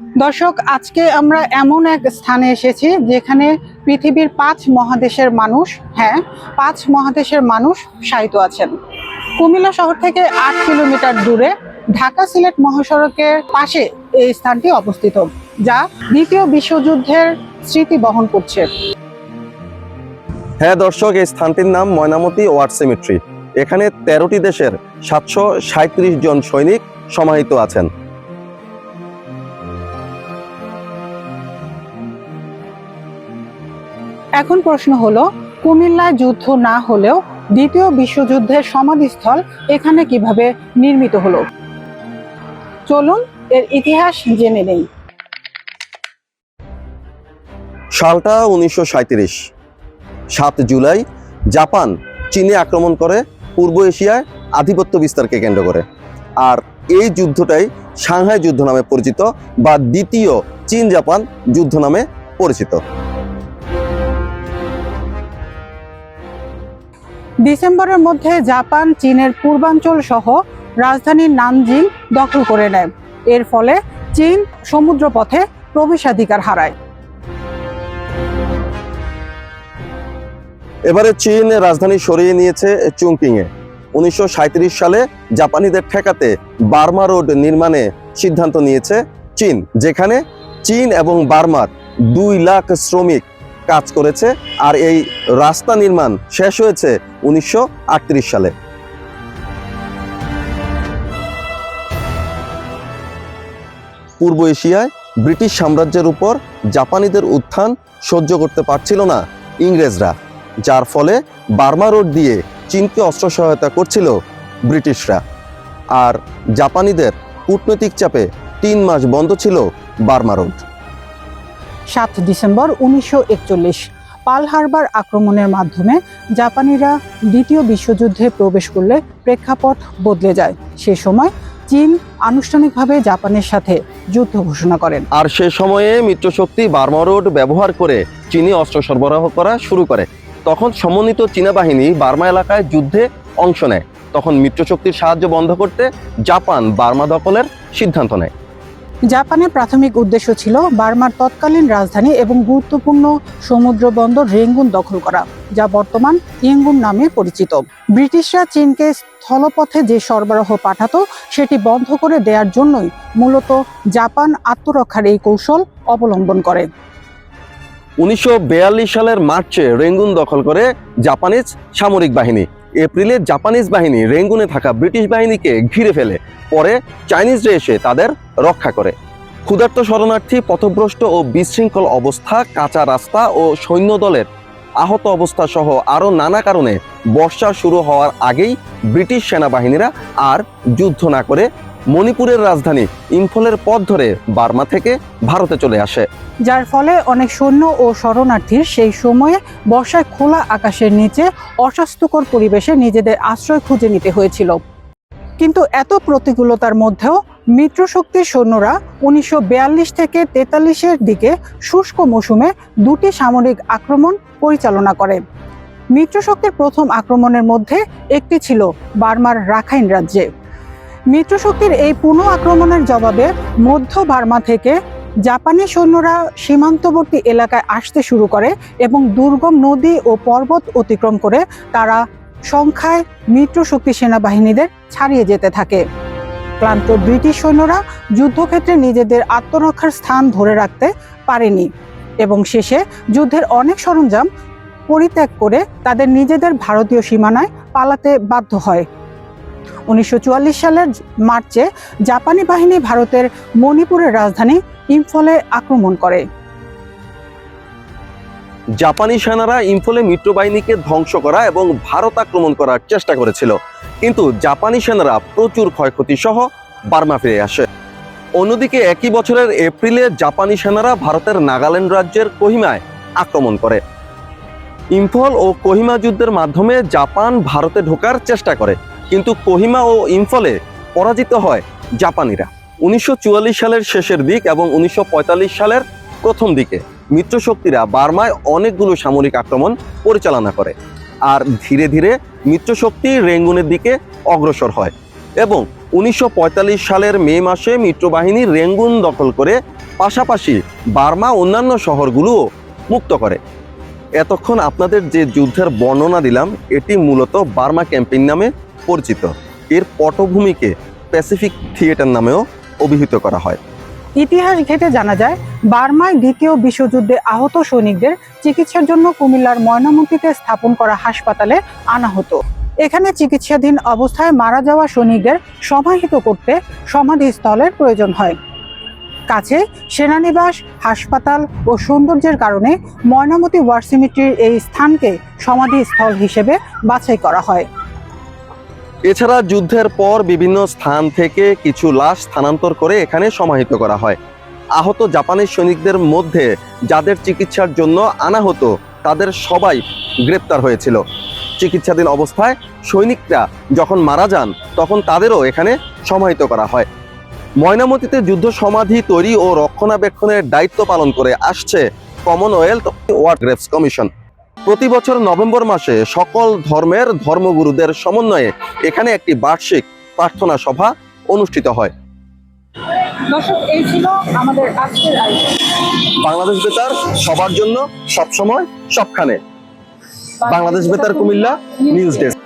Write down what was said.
দর্শক, আজকে আমরা এমন এক স্থানে এসেছি যেখানে পৃথিবীর পাঁচ মহাদেশের মানুষ হ্যাঁ পাঁচ মহাদেশের মানুষ শায়িত আছেন। কুমিল্লা শহর থেকে আট কিলোমিটার দূরে ঢাকা সিলেট মহাসড়কের পাশে এই স্থানটি অবস্থিত, যা দ্বিতীয় বিশ্বযুদ্ধের স্মৃতি বহন করছে। হ্যাঁ দর্শক, এই স্থানটির নাম ময়নামতি ওয়ার সিমিট্রি। এখানে তেরোটি দেশের সাতশো জন সৈনিক সমাহিত আছেন। এখন প্রশ্ন হলো, কুমিল্লায় যুদ্ধ না হলেও দ্বিতীয় বিশ্বযুদ্ধের সমাধিস্থল এখানে কীভাবে নির্মিত হলো? চলুন এর ইতিহাস জেনে নেই। সালটা উনিশশো সাত জুলাই জাপান চীনে আক্রমণ করে, পূর্ব এশিয়ায় আধিপত্য বিস্তারকে কেন্দ্র করে। আর এই যুদ্ধটাই সাংহাই যুদ্ধ নামে পরিচিত বা দ্বিতীয় চীন জাপান যুদ্ধ নামে পরিচিত। ডিসেম্বরের মধ্যে জাপান, চীনের পূর্বাঞ্চল সহ রাজধানী নানজিং দখল করে নেয়। এর ফলে চীন সমুদ্রপথে প্রবেশাধিকার হারায়। এবারে চীন রাজধানী সরিয়ে নিয়েছে চুংকিং এ উনিশশো সালে জাপানিদের ঠেকাতে বার্মা রোড নির্মাণে সিদ্ধান্ত নিয়েছে চীন, যেখানে চীন এবং বার্মার দুই লাখ শ্রমিক কাজ করেছে আর এই রাস্তা নির্মাণ শেষ হয়েছে উনিশশো আটত্রিশ সালে। পূর্ব এশিয়ায় ব্রিটিশ সাম্রাজ্যের উপর জাপানিদের উত্থান সহ্য করতে পারছিল না ইংরেজরা, যার ফলে বার্মা রোড দিয়ে চীনকে অস্ত্র সহায়তা করছিল ব্রিটিশরা। আর জাপানিদের কূটনৈতিক চাপে তিন মাস বন্ধ ছিল বার্মা রোড। সাত ডিসেম্বর উনিশশো একচল্লিশ পাল হারবার আক্রমণের মাধ্যমে জাপানিরা দ্বিতীয় বিশ্বযুদ্ধে প্রবেশ করলে প্রেক্ষাপট বদলে যায়। সে সময় চীন আনুষ্ঠানিকভাবে জাপানের সাথে যুদ্ধ ঘোষণা করেন। আর সে সময়ে মিত্রশক্তি বার্মা রোড ব্যবহার করে চীনি অস্ত্র সরবরাহ করা শুরু করে। তখন সমন্বিত চীনা বাহিনী বার্মা এলাকায় যুদ্ধে অংশ নেয়। তখন মিত্রশক্তির সাহায্য বন্ধ করতে জাপান বার্মা দখলের সিদ্ধান্ত নেয়। জাপানের প্রাথমিক উদ্দেশ্য ছিল বার্মার তৎকালীন রাজধানী এবং গুরুত্বপূর্ণ সমুদ্র বন্দর রেঙ্গুন দখল করা, যা বর্তমান ইয়েঙ্গুন নামে পরিচিত। ব্রিটিশরা চীনকে স্থলপথে যে সরবরাহ পাঠাতো, সেটি বন্ধ করে দেওয়ার জন্যই মূলত জাপান আত্মরক্ষার এই কৌশল অবলম্বন করে। উনিশশো বিয়াল্লিশ সালের মার্চে রেঙ্গুন দখল করে জাপানিজ সামরিক বাহিনী। এপ্রিলে জাপানিজ বাহিনী রেঙ্গুনে থাকা ব্রিটিশ বাহিনীকে ঘিরে ফেলে। পরে চাইনিজরা এসে তাদের রক্ষা করে। ক্ষুধার্ত শরণার্থী, পথভ্রষ্ট ও বিশৃঙ্খল অবস্থা, কাঁচা রাস্তা ও সৈন্য দলের আহত অবস্থা সহ আরও নানা কারণে বর্ষা শুরু হওয়ার আগেই ব্রিটিশ সেনাবাহিনীরা আর যুদ্ধ না করে মণিপুরের রাজধানী ইম্ফলের পথ ধরে বার্মা থেকে ভারতে চলে আসে। যার ফলে অনেক সৈন্য ও শরণার্থীর সেই সময়ে বর্ষায় খোলা আকাশের নিচে অস্বাস্থ্যকর পরিবেশে নিজেদের আশ্রয় খুঁজে নিতে হয়েছিল। কিন্তু এত প্রতিকূলতার মধ্যেও মিত্রশক্তির সৈন্যরা উনিশশো বিয়াল্লিশ থেকে তেতাল্লিশের দিকে শুষ্ক মৌসুমে দুটি সামরিক আক্রমণ পরিচালনা করে। মিত্রশক্তির প্রথম আক্রমণের মধ্যে একটি ছিল বার্মার রাখাইন রাজ্যে। মিত্রশক্তির এই পুনঃ আক্রমণের জবাবে মধ্য বার্মা থেকে জাপানি সৈন্যরা সীমান্তবর্তী এলাকায় আসতে শুরু করে এবং দুর্গম নদী ও পর্বত অতিক্রম করে তারা সংখ্যায় মিত্রশক্তি সেনাবাহিনীদের ছাড়িয়ে যেতে থাকে। ক্লান্ত ব্রিটিশ সৈন্যরা যুদ্ধক্ষেত্রে নিজেদের আত্মরক্ষার স্থান ধরে রাখতে পারেনি এবং শেষে যুদ্ধের অনেক সরঞ্জাম পরিত্যাগ করে তাদের নিজেদের ভারতীয় সীমানায় পালাতে বাধ্য হয়। উনিশশো সালের মার্চে জাপানি বাহিনী ভারতের মণিপুরের রাজধানী ইম্ফলে আক্রমণ করে। জাপানি সেনারা ইম্ফলে মিত্র বাহিনীকে ধ্বংস করা এবং ভারত আক্রমণ করার চেষ্টা করেছিল। কিন্তু জাপানি সেনারা প্রচুর ক্ষয়ক্ষতি সহ বার্মা ফিরে আসে। অন্যদিকে একই বছরের এপ্রিলে জাপানি সেনারা ভারতের নাগাল্যান্ড রাজ্যের কোহিমায় আক্রমণ করে। ইম্ফল ও কোহিমা যুদ্ধের মাধ্যমে জাপান ভারতে ঢোকার চেষ্টা করে। কিন্তু কোহিমা ও ইম্ফলে পরাজিত হয় জাপানিরা। উনিশশো চুয়াল্লিশ সালের শেষের দিক এবং উনিশশো পঁয়তাল্লিশ সালের প্রথম দিকে মিত্রশক্তিরা বার্মায় অনেকগুলো সামরিক আক্রমণ পরিচালনা করে আর ধীরে ধীরে মিত্রশক্তি রেঙ্গুনের দিকে অগ্রসর হয় এবং উনিশশো পঁয়তাল্লিশ সালের মে মাসে মিত্রবাহিনী রেঙ্গুন দখল করে পাশাপাশি বার্মা অন্যান্য শহরগুলোও মুক্ত করে। এতক্ষণ আপনাদের যে যুদ্ধের বর্ণনা দিলাম, এটি মূলত বার্মা ক্যাম্পেইন নামে পরিচিত। এর পটভূমিকে প্যাসিফিক থিয়েটার নামেও অভিহিত করা হয়। ইতিহাস ঘেটে জানা যায়, বার্মায় দ্বিতীয় বিশ্বযুদ্ধে আহত সৈনিকদের চিকিৎসার জন্য কুমিল্লার ময়নামতিতে স্থাপন করা হাসপাতালে আনা হতো। এখানে চিকিৎসাধীন অবস্থায় মারা যাওয়া সৈনিকদের সমাহিত করতে সমাধিস্থলের প্রয়োজন হয়। কাছে সেনানিবাস, হাসপাতাল ও সৌন্দর্যের কারণে ময়নামতি ওয়ার সিমিট্রির এই স্থানকে সমাধিস্থল হিসেবে বাছাই করা হয়। এছাড়া যুদ্ধের পর বিভিন্ন স্থান থেকে কিছু লাশ স্থানান্তর করে এখানে সমাহিত করা হয়। আহত জাপানি সৈনিকদের মধ্যে যাদের চিকিৎসার জন্য আনা হতো তাদের সবাই গ্রেপ্তার হয়েছিল। চিকিৎসাধীন অবস্থায় সৈনিকরা যখন মারা যান, তখন তাদেরও এখানে সমাহিত করা হয়। ময়নামতিতে যুদ্ধ সমাধি তৈরি ও রক্ষণাবেক্ষণের দায়িত্ব পালন করে আসছে কমনওয়েলথ ওয়ার গ্রেভস কমিশন প্রতি বছর নভেম্বর মাসে সকল ধর্মের ধর্মগুরুদের সমন্বয়ে এখানে একটি বার্ষিক প্রার্থনা সভা অনুষ্ঠিত হয়। দর্শক এই ছিল আমাদের আজকের আয়োজন। বাংলাদেশ বেতার সবার জন্য সবসময় সবখানে। বাংলাদেশ বেতার কুমিল্লা নিউজ ডেস্ক।